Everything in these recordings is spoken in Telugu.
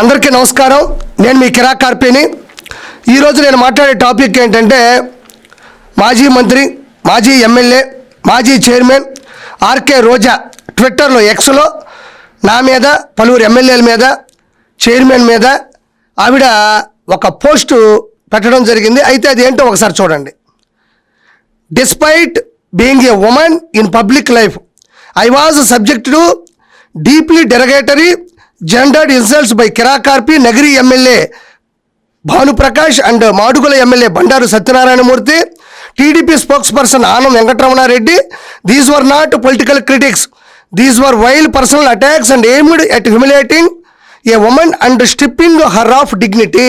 అందరికీ నమస్కారం. నేను మీ కిరాక్ కార్పీని ఈరోజు నేను మాట్లాడే టాపిక్ ఏంటంటే మాజీ మంత్రి మాజీ ఎమ్మెల్యే మాజీ చైర్మన్ ఆర్కే రోజా ట్విట్టర్లో ఎక్స్లో నా మీద పలువురు ఎమ్మెల్యేల మీద చైర్మన్ మీద ఆవిడ ఒక పోస్టు పెట్టడం జరిగింది. అయితే అది ఏంటో ఒకసారి చూడండి. Despite being a woman in public life I was subject to deeply derogatory gendered insults by Kiraak RP Nagari MLA Bhanuprakash and Madugula MLA Bandaru Satyanarayanamurthy TDP spokesperson Anam Venkataramanareddy these were not political critics these were wild personal attacks and aimed at humiliating a woman and stripping her of dignity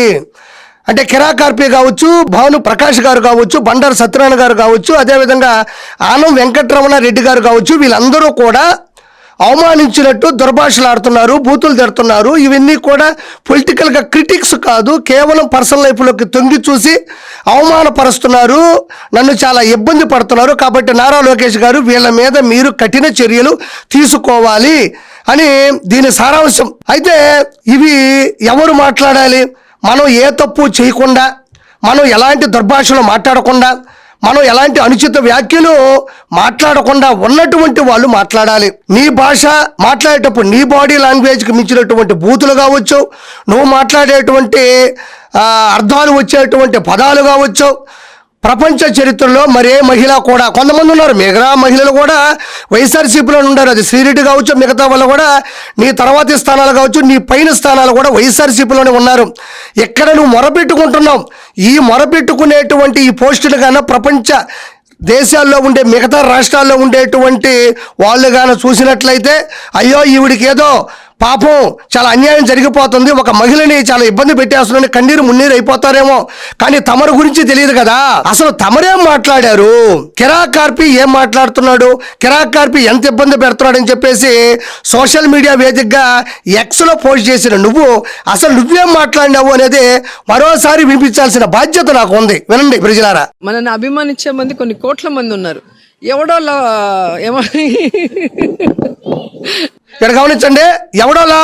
అంటే కిరాకార్పి కావచ్చు భాను ప్రకాష్ గారు కావచ్చు బండారు సత్యనారాయణ గారు కావచ్చు అదేవిధంగా ఆనం వెంకటరమణ రెడ్డి గారు కావచ్చు వీళ్ళందరూ కూడా అవమానించినట్టు దుర్భాషలాడుతున్నారు బూతులు తిడుతున్నారు. ఇవన్నీ కూడా పొలిటికల్గా క్రిటిక్స్ కాదు కేవలం పర్సనల్ లైఫ్లోకి తొంగి చూసి అవమానపరుస్తున్నారు. నన్ను చాలా ఇబ్బంది పడుతున్నారు. కాబట్టి నారా లోకేష్ గారు వీళ్ళ మీద మీరు కఠిన చర్యలు తీసుకోవాలి అని దీని సారాంశం. అయితే ఇవి ఎవరు మాట్లాడాలి? మనం ఏ తప్పు చేయకుండా మనం ఎలాంటి దుర్భాషలు మాట్లాడకుండా మనం ఎలాంటి అనుచిత వ్యాఖ్యలు మాట్లాడకుండా ఉన్నటువంటి వాళ్ళు మాట్లాడాలి. నీ భాష మాట్లాడేటప్పుడు నీ బాడీ లాంగ్వేజ్కి మించినటువంటి బూతులు కావచ్చు నువ్వు మాట్లాడేటువంటి అర్థాలు వచ్చేటువంటి పదాలు కావచ్చు ప్రపంచ చరిత్రలో మరే మహిళ కూడా కొంతమంది ఉన్నారు మిగతా మహిళలు కూడా వైఎస్ఆర్సీపీలో ఉన్నారు అది శ్రీరెడ్డి కావచ్చు మిగతా వాళ్ళు కూడా నీ తర్వాతి స్థానాలు కావచ్చు నీ పైన స్థానాలు కూడా వైఎస్ఆర్సీపీలోనే ఉన్నారు. ఎక్కడ నువ్వు మొరపెట్టుకుంటున్నావు? ఈ మొరపెట్టుకునేటువంటి ఈ పోస్టులు కన్నా ప్రపంచ దేశాల్లో ఉండే మిగతా రాష్ట్రాల్లో ఉండేటువంటి వాళ్ళు కానీ చూసినట్లయితే అయ్యో ఈవిడికి ఏదో పాపం చాలా అన్యాయం జరిగిపోతుంది. ఒక మహిళని చాలా ఇబ్బంది పెట్టేస్తుందని కన్నీరు మున్నీరు అయిపోతారేమో. కానీ తమరు గురించి తెలియదు కదా. అసలు తమరేం మాట్లాడారు? కిరాకార్పి ఏం మాట్లాడుతున్నాడు? కిరాకార్పి ఎంత ఇబ్బంది పెడుతున్నాడని చెప్పేసి సోషల్ మీడియా వేదికగా ఎక్స్లో పోస్ట్ చేసిన నువ్వు అసలు నువ్వేం మాట్లాడినావు అనేది మరోసారి వినిపించాల్సిన బాధ్యత నాకు ఉంది. వినండి ప్రజలారా. మనల్ని అభిమానించే మంది కొన్ని కోట్ల మంది ఉన్నారు. ఎవడో ఏమ. ఇక్కడ గమనించండి ఎవడోలా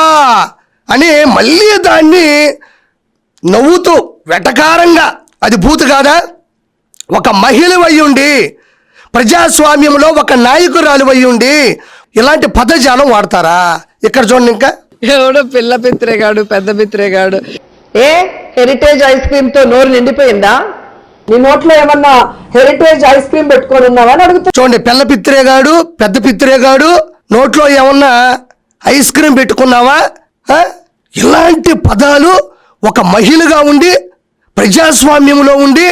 అని మళ్ళీ దాన్ని నవ్వుతూ వెటకారంగా అది బూతు కాదా? ఒక మహిళ అయ్యుండి ప్రజాస్వామ్యంలో ఒక నాయకురాలు అయ్యుండి ఇలాంటి పదజాలం వాడతారా? ఇక్కడ చూడండి ఇంకా. ఎవడో పిల్ల పిత్రేగాడు పెద్ద పిత్రేగాడు ఏ హెరిటేజ్ ఐస్ క్రీమ్తో నోరు నిండిపోయిందా? నీ నోట్లో ఏమన్నా హెరిటేజ్ ఐస్ క్రీమ్ పెట్టుకొని ఉన్నావా అని అడుగుతా. చూడండి పిల్ల పిత్రేగాడు పెద్ద పిత్రేగాడు నోట్లో ఏమన్నా ఐస్ క్రీమ్ పెట్టుకున్నావా? ఇలాంటి పదాలు ఒక మహిళగా ఉండి ప్రజాస్వామ్యంలో ఉండి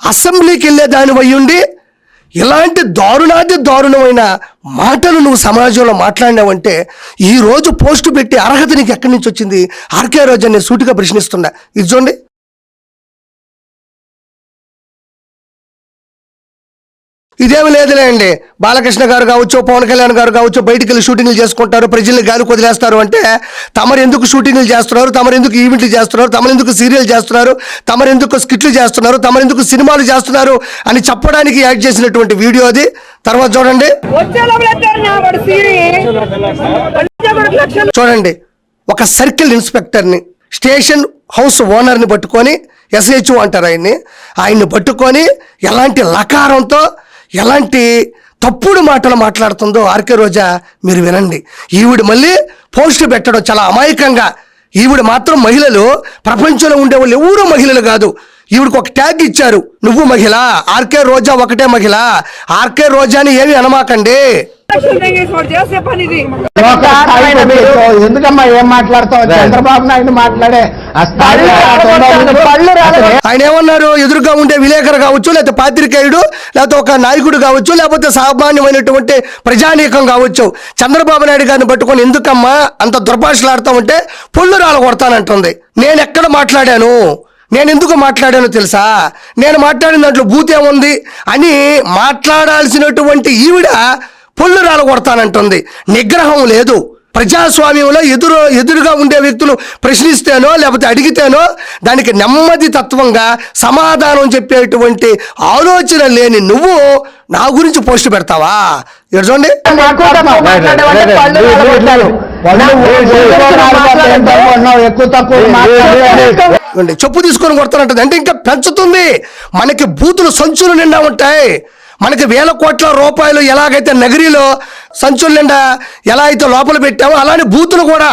అసెంబ్లీకి వెళ్ళే దాని ఉండి ఇలాంటి దారుణాది దారుణమైన మాటలు నువ్వు సమాజంలో మాట్లాడినావంటే ఈరోజు పోస్టు పెట్టి అర్హత నీకు ఎక్కడి నుంచి వచ్చింది? ఆర్కే రోజు నేను సూటిగా ప్రశ్నిస్తున్నా. ఇది చూడండి. ఇదేమి లేదులేండి బాలకృష్ణ గారు కావచ్చు పవన్ కళ్యాణ్ గారు కావచ్చు బయటికి వెళ్ళి షూటింగ్లు చేసుకుంటారు ప్రజల్ని గాలి వదిలేస్తారు అంటే తమరు ఎందుకు షూటింగ్లు చేస్తున్నారు తమరు ఎందుకు ఈవెంట్లు చేస్తున్నారు తమరు ఎందుకు సీరియల్ చేస్తున్నారు తమరు ఎందుకు స్కిట్లు చేస్తున్నారు తమరు ఎందుకు సినిమాలు చేస్తున్నారు అని చెప్పడానికి యాడ్ చేసినటువంటి వీడియో అది. తర్వాత చూడండి. చూడండి. ఒక సర్కిల్ ఇన్స్పెక్టర్ని స్టేషన్ హౌస్ ఓనర్ని పట్టుకొని ఎస్హెచ్ఓ అంటారు ఆయన్ని. ఆయన్ని పట్టుకొని ఎలాంటి లకారంతో ఎలాంటి తప్పుడు మాటలు మాట్లాడుతుందో ఆర్కే రోజా మీరు వినండి. ఈవిడ మళ్ళీ పోస్టు పెట్టడం చాలా అమాయకంగా. ఈవిడ మాత్రం మహిళలు ప్రపంచంలో ఉండే వాళ్ళు ఎవరు మహిళలు కాదు. ఈవిడికి ఒక ట్యాగ్ ఇచ్చారు. నువ్వు మహిళ ఆర్కే రోజా ఒకటే మహిళ ఆర్కే రోజాని ఏమి అనమాకండి. ఎందుకమ్మా ఏం మాట్లాడతావు? చంద్రబాబు నాయుడు మాట్లాడే ఆయన ఏమన్నారు? ఎదురుగా ఉండే విలేకరు కావచ్చు లేకపోతే పాత్రికేయుడు లేకపోతే ఒక నాయకుడు కావచ్చు లేకపోతే సామాన్యమైనటువంటి ప్రజానీకం కావచ్చు. చంద్రబాబు నాయుడు గారిని పట్టుకొని ఎందుకమ్మా అంత దుర్భాషలాడుతూ ఉంటే పొళ్ళు రాలు కొడతానంటుంది. నేను ఎక్కడ మాట్లాడాను? నేను ఎందుకు మాట్లాడానో తెలుసా? నేను మాట్లాడిన దాంట్లో బూత్ ఏముంది? అని మాట్లాడాల్సినటువంటి ఈవిడ పొళ్ళు రాలు కొడతానంటుంది. నిగ్రహం లేదు. ప్రజాస్వామ్యంలో ఎదురు ఎదురుగా ఉండే వ్యక్తులు ప్రశ్నిస్తేనో లేకపోతే అడిగితేనో దానికి నెమ్మది తత్వంగా సమాధానం చెప్పేటువంటి ఆలోచన లేని నువ్వు నా గురించి పోస్ట్ పెడతావా? ఇక్కడ చూడండి చెప్పు తీసుకొని కొడతానంటది. అంటే ఇంకా పెంచుతుంది. మనకి బూతులు సంచులు నిండా ఉంటాయి. మనకి వేల కోట్ల రూపాయలు ఎలాగైతే నగరిలో సంచుల నిండా ఎలా అయితే లోపల పెట్టామో అలానే బూతులు కూడా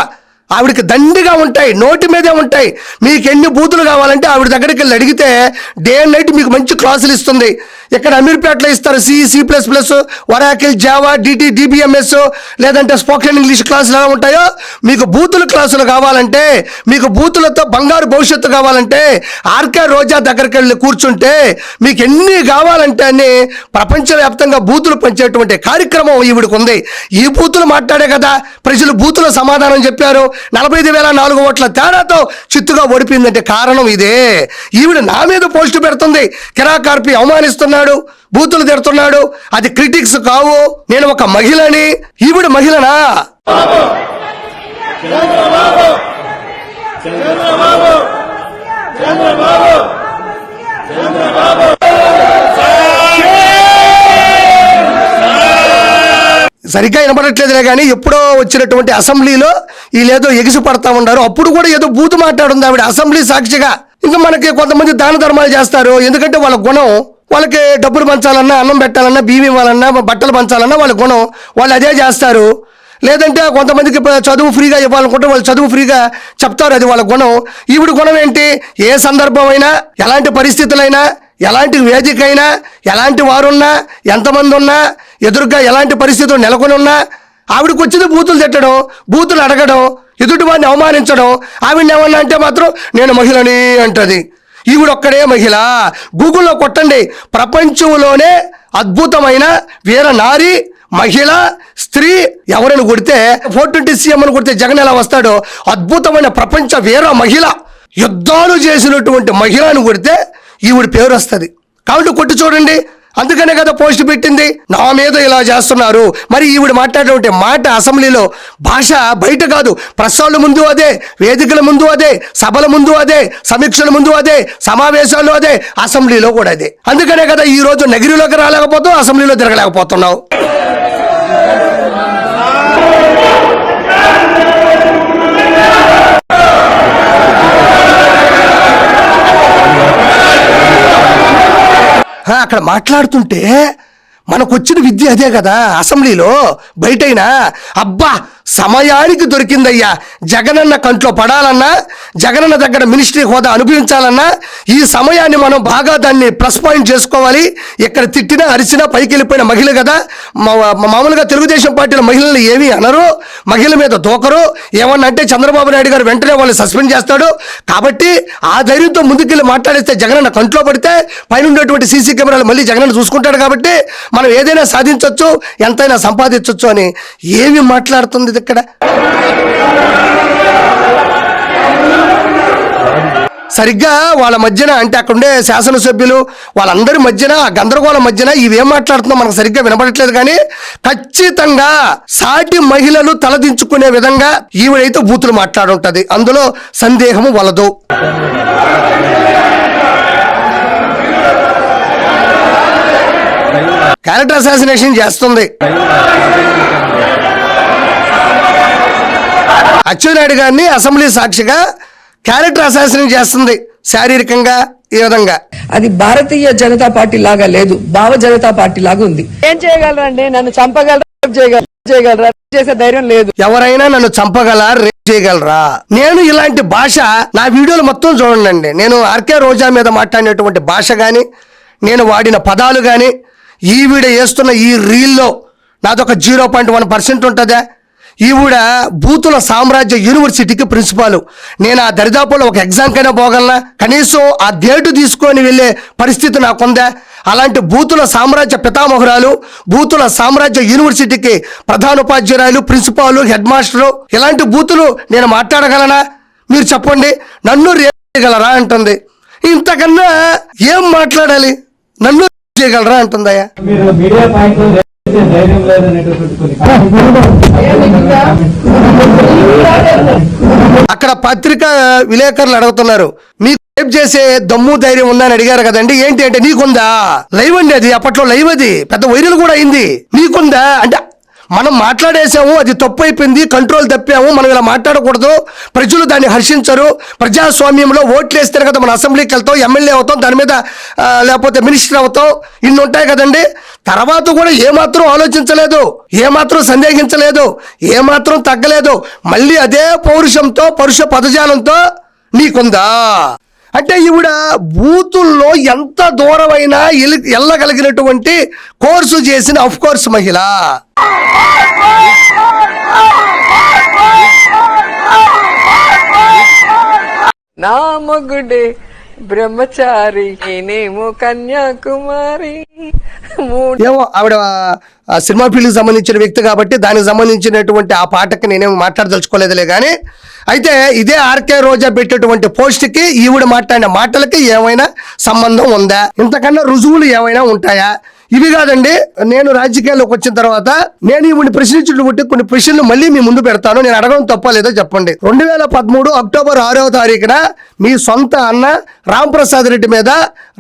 ఆవిడకి దండిగా ఉంటాయి నోటి మీదే ఉంటాయి. మీకు ఎన్ని బూతులు కావాలంటే ఆవిడ దగ్గరికి వెళ్ళి అడిగితే డే అండ్ నైట్ మీకు మంచి క్లాసులు ఇస్తుంది. ఇక్కడ అమీర్పేటలో ఇస్తారు C C plus plus Oracle Java DT DBMS లేదంటే స్పోకెన్ ఇంగ్లీష్ క్లాసులు ఎలా ఉంటాయో? మీకు బూతుల క్లాసులు కావాలంటే మీకు బూతులతో బంగారు భవిష్యత్తు కావాలంటే ఆర్కే రోజా దగ్గరికి వెళ్ళి కూర్చుంటే మీకు ఎన్ని కావాలంటే అన్ని ప్రపంచవ్యాప్తంగా బూతులు పంచేటువంటి కార్యక్రమం ఈవిడికి ఉంది ఈ బూతులు మాట్లాడే కదా ప్రజలు బూతుల సమాధానం చెప్పారు. నలభై ఐదు వేల నాలుగు ఓట్ల తేడాతో చిత్తుగా ఓడిపోయిందంటే కారణం ఇదే. ఈవిడ నా మీద పోస్టు పెడుతుంది. కిరాకార్పి తిడుతున్నాడు బూతులు తిడుతున్నాడు. అది క్రిటిక్స్ కావు. నేను ఒక మహిళని ఈవిడ మహిళనా? సరిగ్గా వినపడట్లేదులే కానీ ఎప్పుడో వచ్చినటువంటి అసెంబ్లీలో వీళ్ళేదో ఎగిసి పడతా ఉన్నారు. అప్పుడు కూడా ఏదో బూతు మాట్లాడుంది ఆవిడ అసెంబ్లీ సాక్షిగా. ఇంకా మనకి కొంతమంది దాన ధర్మాలు చేస్తారు. ఎందుకంటే వాళ్ళ గుణం వాళ్ళకి డబ్బులు పంచాలన్నా అన్నం పెట్టాలన్నా బియ్యం ఇవ్వాలన్నా బట్టలు పంచాలన్నా వాళ్ళ గుణం. వాళ్ళు అదే చేస్తారు. లేదంటే కొంతమందికి చదువు ఫ్రీగా ఇవ్వాలనుకుంటే వాళ్ళు చదువు ఫ్రీగా చెప్తారు అది వాళ్ళ గుణం. ఈవిడ గుణం ఏంటి? ఏ సందర్భం అయినా ఎలాంటి పరిస్థితులైనా ఎలాంటి వేదిక అయినా ఎలాంటి వారున్నా ఎంతమంది ఉన్నా ఎదురుగా ఎలాంటి పరిస్థితులు నెలకొని ఉన్నా ఆవిడకి వచ్చింది బూతులు తిట్టడం బూతులు అడగడం ఎదుటి వాడిని అవమానించడం ఆవిడని ఏమన్నా అంటే మాత్రం నేను మహిళని అంటది. ఈవిడొక్కడే మహిళ. గూగుల్లో కొట్టండి. ప్రపంచంలోనే అద్భుతమైన వీర నారి మహిళ స్త్రీ ఎవరిని కొడితే ఫోర్ ట్వంటీ సీఎం అని కొడితే జగన్ ఎలా వస్తాడో అద్భుతమైన ప్రపంచ వీర మహిళ యుద్ధాలు చేసినటువంటి మహిళను కొడితే ఈవిడ పేరు వస్తుంది. కాబట్టి కొట్టి చూడండి. అందుకనే కదా పోస్ట్ పెట్టింది. నా మీద ఇలా చేస్తున్నారు. మరి ఈవిడ మాట్లాడేటువంటి మాట అసెంబ్లీలో భాష బయట కాదు. ప్రశ్నల ముందు అదే వేదికల ముందు అదే సభల ముందు అదే సమీక్షల ముందు అదే సమావేశాల్లో అదే అసెంబ్లీలో కూడా అదే. అందుకనే కదా ఈ రోజు నగిరిలోకి రాలేకపోతావు అసెంబ్లీలో తిరగలేకపోతున్నావు. అక్కడ మాట్లాడుతుంటే మనకు వచ్చిన విద్య అదే కదా అసెంబ్లీలో బయటైనా అబ్బా సమయానికి దొరికిందయ్యా. జగనన్న కంట్లో పడాలన్నా జగనన్న దగ్గర మినిస్ట్రీ హోదా అనుభవించాలన్నా ఈ సమయాన్ని మనం బాగా దాన్ని ప్లస్ పాయింట్ చేసుకోవాలి. ఇక్కడ తిట్టినా అరిచినా పైకి వెళ్ళిపోయిన మహిళ కదా. మా- మామూలుగా తెలుగుదేశం పార్టీలో మహిళలు ఏమీ అనరు మహిళల మీద దూకరు. ఏమన్నా అంటే చంద్రబాబు నాయుడు గారు వెంటనే వాళ్ళు సస్పెండ్ చేస్తాడు. కాబట్టి ఆ ధైర్యంతో ముందుకెళ్ళి మాట్లాడిస్తే జగనన్న కంట్లో పడితే పైన ఉండేటువంటి సీసీ కెమెరాలు మళ్ళీ జగనన్న చూసుకుంటాడు కాబట్టి మనం ఏదైనా సాధించవచ్చు ఎంతైనా సంపాదించవచ్చు అని ఏమి మాట్లాడుతుంది ఇక్కడ? సరిగ్గా వాళ్ళ మధ్యన అంటే అక్కడ ఉండే శాసనసభ్యులు వాళ్ళందరి మధ్యన ఆ గందరగోళం మధ్యన ఇవేం మాట్లాడుతున్నా మనకు సరిగ్గా వినపడట్లేదు కానీ ఖచ్చితంగా సాటి మహిళలు తలదించుకునే విధంగా ఈవిడైతే బూతులు మాట్లాడుంటది. అందులో సందేహము వలదు. క్యారెక్టర్ అసాసినేషన్ చేస్తుంది. అచ్చెన్నాయుడు గారిని అసెంబ్లీ సాక్షిగా క్యారెక్టర్ అసాసినేషన్ చేస్తుంది శారీరకంగా ఈ విధంగా. అది భారతీయ జనతా పార్టీ లాగా లేదు భావ జనతా పార్టీ లాగా ఉంది. ఏం చేయగలరండి? నన్ను చంపగలరా? రేప్ చేయగలరా? చేసే ధైర్యం లేదు. ఎవరైనా నన్ను చంపగల రేప్ చేయగలరా? నేను ఇలాంటి భాష నా వీడియోలు మొత్తం చూడండి నేను ఆర్కే రోజా మీద మాట్లాడినటువంటి భాష కానీ నేను వాడిన పదాలు కానీ ఈవిడ వేస్తున్న ఈ రీల్లో నాదొక జీరో పాయింట్ వన్ పర్సెంట్ ఉంటుందా? ఈవిడ బూతుల సామ్రాజ్య యూనివర్సిటీకి ప్రిన్సిపాల్. నేను ఆ దరిదాపులో ఒక ఎగ్జామ్కైనా పోగలనా? కనీసం ఆ డేటు తీసుకొని వెళ్ళే పరిస్థితి నాకుందా? అలాంటి బూతుల సామ్రాజ్య పితామహురాలు బూతుల సామ్రాజ్య యూనివర్సిటీకి ప్రధానోపాధ్యాయులు ప్రిన్సిపాల్ హెడ్ మాస్టరు ఇలాంటి బూతులు నేను మాట్లాడగలనా? మీరు చెప్పండి. నన్ను రేగలరా అంటుంది. ఇంతకన్నా ఏం మాట్లాడాలి? నన్ను చేయగలరా అంటుందయ్యా. ధైర్యం లేదనేటటువంటి కొన్ని అక్కడ పత్రిక విలేకరులు అడుగుతున్నారు మీకు రేప్ చేసే దమ్ము ధైర్యం ఉందా అని అడిగారు కదండి ఏంటి అంటే నీకుందా? లైవ్ అండి అది అప్పట్లో లైవ్ అది పెద్ద వైరల్ కూడా అయింది నీకుందా? అంటే మనం మాట్లాడేసాము అది తప్పు అయిపోయింది కంట్రోల్ తప్పాము మనం ఇలా మాట్లాడకూడదు. ప్రజలు దాన్ని హర్షించరు. ప్రజాస్వామ్యంలో ఓట్లు వేస్తేనే కదా మన అసెంబ్లీకి వెళ్తాం ఎమ్మెల్యే అవుతాం దాని మీద లేకపోతే మినిస్టర్ అవుతాం ఇన్ని ఉంటాయి కదండి. తర్వాత కూడా ఏమాత్రం ఆలోచించలేదు ఏమాత్రం సందేహించలేదు ఏమాత్రం తగ్గలేదు. మళ్ళీ అదే పౌరుషంతో పరుష పదజాలంతో నీకుందా? అంటే ఈవిడ బూతుల్లో ఎంత దూరమైనా ఎల్- వెళ్ళగలిగినటువంటి కోర్సు చేసిన అఫ్ కోర్స్ మహిళ. నా మొగుడే బ్రహ్మచారి నేనేమో కన్యాకుమారి. ఏమో ఆవిడ సినిమా ఫీల్డ్కి సంబంధించిన వ్యక్తి కాబట్టి దానికి సంబంధించినటువంటి ఆ పాటకి నేనేం మాట్లాడదలుచుకోలేదులే కానీ అయితే ఇదే ఆర్కే రోజా పెట్టేటువంటి పోస్ట్కి ఈవిడ మాట్లాడిన మాటలకి ఏమైనా సంబంధం ఉందా? ఇంతకన్నా రుజువులు ఏమైనా ఉంటాయా? ఇవి కాదండి నేను రాజకీయాల్లోకి వచ్చిన తర్వాత నేను ఈవిని ప్రశ్నించినటువంటి కొన్ని ప్రశ్నలు మళ్ళీ మీ ముందు పెడతాను. నేను అడగడం తప్ప లేదో చెప్పండి. రెండు వేల పదమూడు అక్టోబర్ ఆరవ తారీఖున మీ సొంత అన్న రాంప్రసాద్ రెడ్డి మీద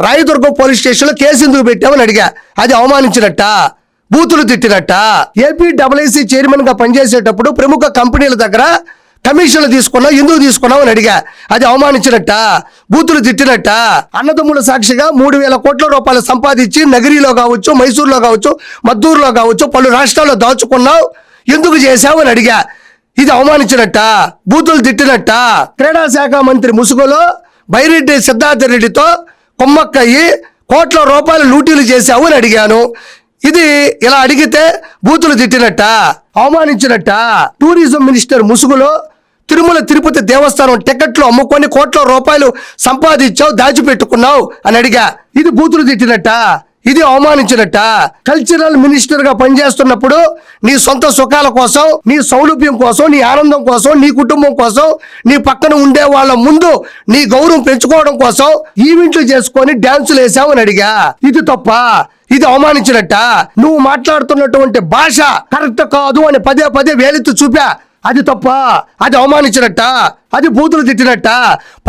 రాయదుర్గం పోలీస్ స్టేషన్లో కేసు ఎందుకు పెట్టామని అడిగా. అది అవమానించినట్ట? బూతులు తిట్టినట్ట? ఏపీ డబ్ల్యూసీ చైర్మన్గా పనిచేసేటప్పుడు ప్రముఖ కంపెనీల దగ్గర కమిషన్లు తీసుకున్నావు ఎందుకు తీసుకున్నావు అని అడిగా. అది అవమానించినట్ట? బూతులు తిట్టినట్ట? అన్నదమ్ముల సాక్షిగా మూడు వేల కోట్ల రూపాయలు సంపాదించి నగరిలో కావచ్చు మైసూర్లో కావచ్చు మద్దూరులో కావచ్చు పలు రాష్ట్రాల్లో దాచుకున్నావు. ఎందుకు చేశావు అని అడిగా. ఇది అవమానించినట్ట? బూతులు తిట్టినట్ట? క్రీడా శాఖ మంత్రి ముసుగులో బైరెడ్డి సిద్ధార్థ రెడ్డితో కొమ్మక్కయ్యి కోట్ల రూపాయలు లూటీలు చేశావు అని అడిగాను. ఇది ఇలా అడిగితే బూతులు తిట్టినట్ట? అవమానించినట్ట? టూరిజం మినిస్టర్ ముసుగులో తిరుమల తిరుపతి దేవస్థానం టికెట్లు అమ్ముకొని కోట్ల రూపాయలు సంపాదించావు దాచిపెట్టుకున్నావు అని అడిగా. ఇది బూతులు తిట్టినట్ట? ఇది అవమానించినట్ట? కల్చరల్ మినిస్టర్గా పనిచేస్తున్నప్పుడు నీ సొంత సుఖాల కోసం నీ సౌలభ్యం కోసం నీ ఆనందం కోసం నీ కుటుంబం కోసం నీ పక్కన ఉండే వాళ్ళ ముందు నీ గౌరవం పెంచుకోవడం కోసం ఈవెంట్లు చేసుకొని డాన్సులు వేసామని అడిగా. ఇది తప్ప? ఇది అవమానించినట్ట? నువ్వు మాట్లాడుతున్నటువంటి భాష కరెక్ట్ కాదు అని పదే పదే వేలెత్తి చూపా. అది తప్ప అది అవమానించినట్ట అది బూతులు తిట్టినట్ట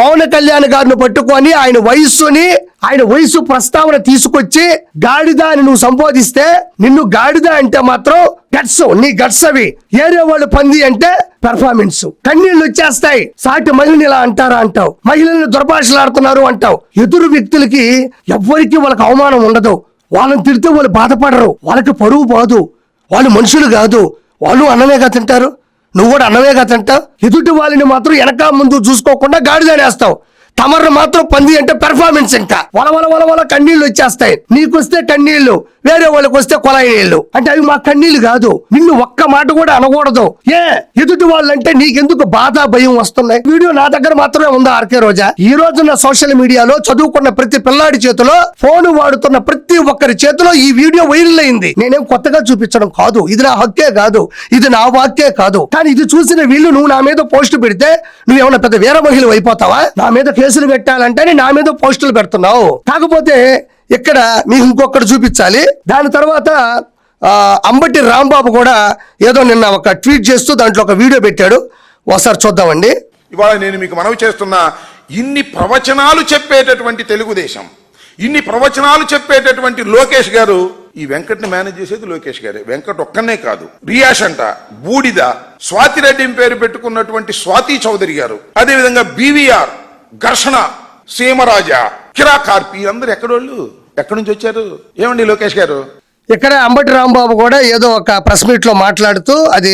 పవన్ కళ్యాణ్ గారిని పట్టుకొని ఆయన వయస్సుని ఆయన వయసు ప్రస్తావన తీసుకొచ్చి గాడిద అని నువ్వు సంబోధిస్తే నిన్ను గాడిద అంటే మాత్రం గట్స్ నీ గట్స్ అవి. ఏరే వాళ్ళు పంది అంటే పెర్ఫార్మెన్స్ కన్నీళ్ళు వచ్చేస్తాయి. సాటి మహిళని ఇలా అంటారా అంటావు. మహిళలు దుర్భాషలాడుతున్నారు అంటావు. ఎదురు వ్యక్తులకి ఎవ్వరికి వాళ్ళకి అవమానం ఉండదు. వాళ్ళని తిడితే వాళ్ళు బాధపడరు. వాళ్ళకి పరువు పోదు. వాళ్ళు మనుషులు కాదు. వాళ్ళు అన్నమేగా తింటారు? నువ్వు కూడా అన్నవే కదంట ఎదుటి వాళ్ళని మాత్రం వెనక ముందు చూసుకోకుండా గాడిదనేస్తావు తమరు మాత్రం పంది అంటే పెర్ఫార్మెన్స్ ఇంకా. వల వల వల వల కన్నీళ్ళు వచ్చేస్తాయి. నీకు వస్తే కన్నీళ్ళు వేరే వాళ్ళకి వస్తే కొలాయి నీళ్ళు అంటే అవి మా కన్నీళ్ళు కాదు. నిన్ను ఒక్క మాట కూడా అనకూడదు. ఏ ఎదుటి వాళ్ళంటే నీకెందుకు బాధ భయం వస్తున్నాయి? వీడియో నా దగ్గర మాత్రమే ఉందా ఆర్కే రోజా? ఈ రోజున సోషల్ మీడియాలో చదువుకున్న ప్రతి పిల్లాడి చేతిలో ఫోన్ వాడుతున్న ప్రతి ఒక్కరి చేతిలో ఈ వీడియో వైరల్ అయింది. నేనేం కొత్తగా చూపించడం కాదు. ఇది నా హక్కే కాదు. ఇది నా వాక్కే కాదు. కానీ ఇది చూసిన వీళ్ళు నువ్వు నా మీద పోస్ట్ పెడితే నువ్వేమన్నా పెద్ద వీర మహిళ అయిపోతావా? నా మీద కేసులు పెట్టాలంటే నా మీద పోస్టులు పెడుతున్నావు. కాకపోతే ఇక్కడ మీకు ఇంకొకటి చూపించాలి. దాని తర్వాత అంబటి రాంబాబు కూడా ఏదో నిన్న ఒక ట్వీట్ చేస్తూ దాంట్లో ఒక వీడియో పెట్టాడు. ఒకసారి చూద్దామండి. ఇవాళ నేను మీకు మనవి చేస్తున్న ఇన్ని ప్రవచనాలు చెప్పేటటువంటి తెలుగుదేశం ఇన్ని ప్రవచనాలు చెప్పేటటువంటి లోకేష్ గారు ఈ వెంకట్ని మేనేజ్ చేసేది లోకేష్ గారే. వెంకట్ ఒక్కనే కాదు. రియాష్ అంట బూడిద స్వాతిరెడ్డి పేరు పెట్టుకున్నటువంటి స్వాతి చౌదరి గారు. అదేవిధంగా బీవీఆర్ ఘర్షణ సీమరాజా కిరా కార్పి అందరు ఎక్కడోళ్ళు? ఎక్కడి నుంచి వచ్చారు? ఏమండి లోకేష్ గారు? ఇక్కడ అంబటి రాంబాబు కూడా ఏదో ఒక ప్రెస్ మీట్లో మాట్లాడుతూ అది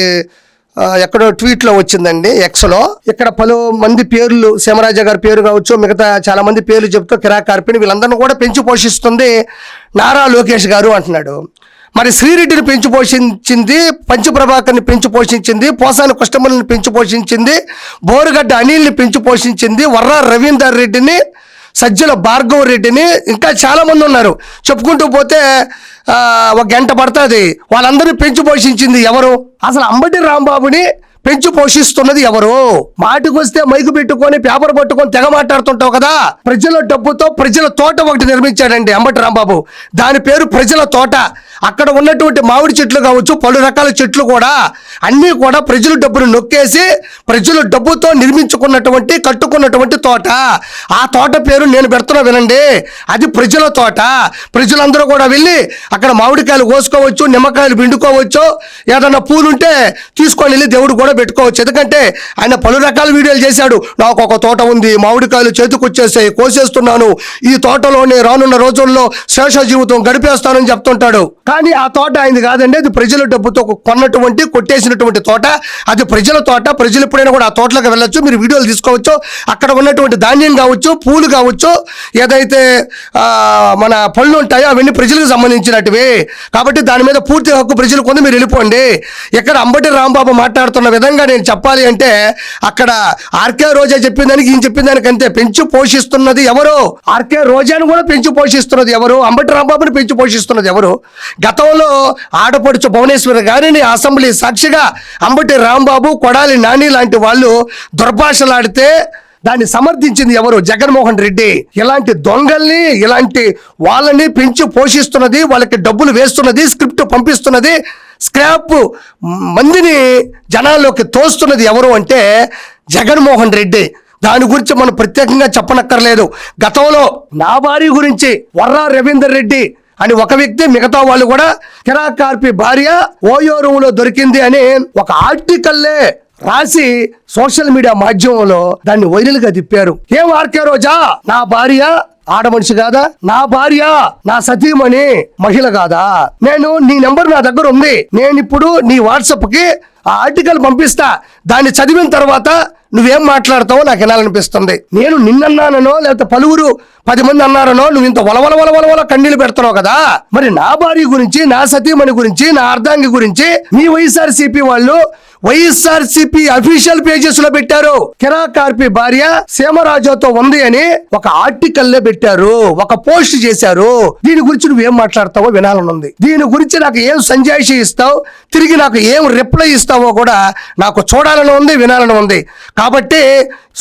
ఎక్కడో ట్వీట్లో వచ్చిందండి ఎక్స్లో. ఇక్కడ పలు మంది పేర్లు సీమరాజా గారి పేరు కావచ్చు మిగతా చాలా మంది పేర్లు చెప్తూ కిరా కార్పిని వీళ్ళందరినీ కూడా పెంచి పోషిస్తుంది నారా లోకేష్ గారు అంటున్నాడు. మరి శ్రీరెడ్డిని పెంచి పోషించింది పంచప్రభాకర్ని పెంచి పోషించింది పోసాని కృష్ణమల్ని పెంచి పోషించింది బోరుగడ్డ అనిల్ని పెంచి పోషించింది వర్రా రవీందర్ రెడ్డిని సజ్జల భార్గవ రెడ్డిని ఇంకా చాలామంది ఉన్నారు. చెప్పుకుంటూ పోతే ఒక గంట పడుతుంది. వాళ్ళందరినీ పెంచి పోషించింది ఎవరు? అసలు అంబటి రాంబాబుని పెంచి పోషిస్తున్నది ఎవరు? మాటికి వస్తే మైకు పెట్టుకొని పేపర్ పట్టుకొని తెగ మాట్లాడుతుంటావు కదా? ప్రజల డబ్బుతో ప్రజల తోట ఒకటి నిర్మించాడండి అంబటి రాంబాబు. దాని పేరు ప్రజల తోట. అక్కడ ఉన్నటువంటి మామిడి చెట్లు కావచ్చు పలు రకాల చెట్లు కూడా అన్నీ కూడా ప్రజల డబ్బును నొక్కేసి ప్రజల డబ్బుతో నిర్మించుకున్నటువంటి కట్టుకున్నటువంటి తోట. ఆ తోట పేరు నేను పెడుతున్నా వినండి. అది ప్రజల తోట. ప్రజలందరూ కూడా వెళ్ళి అక్కడ మామిడికాయలు కోసుకోవచ్చు నిమ్మకాయలు పిండుకోవచ్చు. ఏదన్నా పూలుంటే తీసుకొని వెళ్ళి దేవుడు కూడా పెట్టుకోవచ్చు. ఎందుకంటే ఆయన పలు రకాల వీడియోలు చేశాడు. నాకు ఒక తోట ఉంది మామిడికాయలు చేతికొచ్చేసాయి కోసేస్తున్నాను. ఈ తోటలోనే రానున్న రోజుల్లో శేష జీవితం గడిపేస్తానని చెప్తుంటాడు. కానీ ఆ తోట ఆయనది కాదండి. అది ప్రజల డబ్బుతో కొన్నటువంటి కొట్టేసినటువంటి తోట. అది ప్రజల తోట. ప్రజలు ఎప్పుడైనా కూడా ఆ తోటలోకి వెళ్ళొచ్చు. మీరు వీడియోలు తీసుకోవచ్చు. అక్కడ ఉన్నటువంటి ధాన్యం కావచ్చు పూలు కావచ్చు ఏదైతే మన పళ్ళు ఉంటాయో అవన్నీ ప్రజలకు సంబంధించినటివి. కాబట్టి దాని మీద పూర్తి హక్కు ప్రజలు కొంత మీరు వెళ్ళిపోండి. ఇక్కడ అంబటి రాంబాబు మాట్లాడుతున్న విధంగా నేను చెప్పాలి అంటే అక్కడ ఆర్కే రోజా చెప్పిన దానికి ఈయన చెప్పిన దానికి అంతే. పెంచు పోషిస్తున్నది ఎవరు? ఆర్కే రోజాను కూడా పెంచు పోషిస్తున్నది ఎవరు? అంబటి రాంబాబుని పెంచు పోషిస్తున్నది ఎవరు? గతంలో ఆడపడుచు భువనేశ్వరి గారిని అసెంబ్లీ సాక్షిగా అంబటి రాంబాబు కొడాలి నాని లాంటి వాళ్ళు దుర్భాషలాడితే దాన్ని సమర్థించింది ఎవరు? జగన్మోహన్ రెడ్డి. ఇలాంటి దొంగల్ని ఇలాంటి వాళ్ళని పెంచి పోషిస్తున్నది వాళ్ళకి డబ్బులు వేస్తున్నది స్క్రిప్ట్ పంపిస్తున్నది స్క్రాప్ మందిని జనాల్లోకి తోస్తున్నది ఎవరు అంటే జగన్మోహన్ రెడ్డి. దాని గురించి మనం ప్రత్యేకంగా చెప్పనక్కర్లేదు. గతంలో నా భార్య గురించి వర్రా రవీందర్ రెడ్డి అని ఒక వ్యక్తి మిగతా వాళ్ళు కూడా కిరాకార్పి భార్య ఓయో రూమ్లో దొరికింది అని ఒక ఆర్టికల్లే రాసి సోషల్ మీడియా మాధ్యమంలో దాన్ని వైరల్గా తిప్పారు. ఏం ఆర్కే రోజా? నా భార్య ఆడ మనిషి కాదా? నా భార్య నా సతీమణి మహిళ కాదా? నేను నీ నెంబర్ నా దగ్గర ఉంది. నేను ఇప్పుడు నీ వాట్సాప్కి ఆ ఆర్టికల్ పంపిస్తా. దాన్ని చదివిన తర్వాత నువ్వేం మాట్లాడతావో నాకు వినాలనిపిస్తుంది. నేను నిన్నన్నానో లేకపోతే పలువురు పది మంది అన్నారనో నువ్వు ఇంత వలవల వలవల కన్నీళ్ళు పెడుతున్నావు కదా? మరి నా భార్య గురించి నా సతీమణి గురించి నా అర్ధాంగి గురించి మీ వైఎస్ఆర్ సిపి వాళ్ళు వైఎస్ఆర్ సిపి అఫీషియల్ పేజెస్లో పెట్టారు. కిరా కార్పి భార్య సీమరాజాతో ఉంది అని ఒక ఆర్టికల్లో పెట్టారు. ఒక పోస్ట్ చేశారు. దీని గురించి నువ్వేం మాట్లాడతావో వినాలని ఉంది దీని గురించి నాకు ఏం సంజాయిషి ఇస్తావు? తిరిగి నాకు ఏం రిప్లై ఇస్తావో కూడా నాకు చూడాలని ఉంది వినాలని ఉంది. కాబట్టి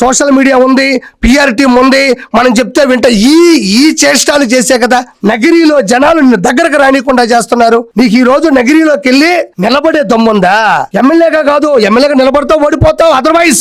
సోషల్ మీడియా ఉంది పిఆర్ టీం ఉంది. మనం చెప్తే వింట ఈ ఈ చేష్టాలు చేసే కదా. నగిరిలో జనాలు దగ్గరకు రానికుండా చేస్తున్నారు. నీకు ఈ రోజు నగిరిలోకి వెళ్ళి నిలబడే దమ్ముందా? ఎమ్మెల్యేగా కాదు ఎమ్మెల్యేగా నిలబడతావు ఓడిపోతావు. అదర్వైజ్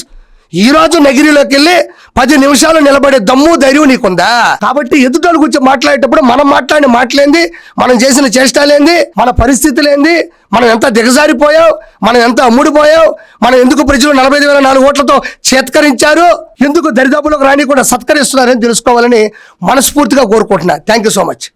ఈ రోజు నగిరిలోకి వెళ్ళి పది నిమిషాలు నిలబడే దమ్ము ధైర్యం నీకుందా? కాబట్టి ఎదుటోళ్ళ గురించి మాట్లాడేటప్పుడు మనం మాట్లాడిన మాటలేంది మనం చేసిన చేష్టాలేంది మన పరిస్థితులేంది మనం ఎంత దిగజారిపోయావు మనం ఎంత అమ్ముడిపోయావు మనం ఎందుకు ప్రజలు నలభై ఐదు వేల నాలుగు ఓట్లతో చేత్కరించారు ఎందుకు దరిదాపులకు రాని కూడా సత్కరిస్తున్నారని తెలుసుకోవాలని మనస్ఫూర్తిగా కోరుకుంటున్నా. Thank you so much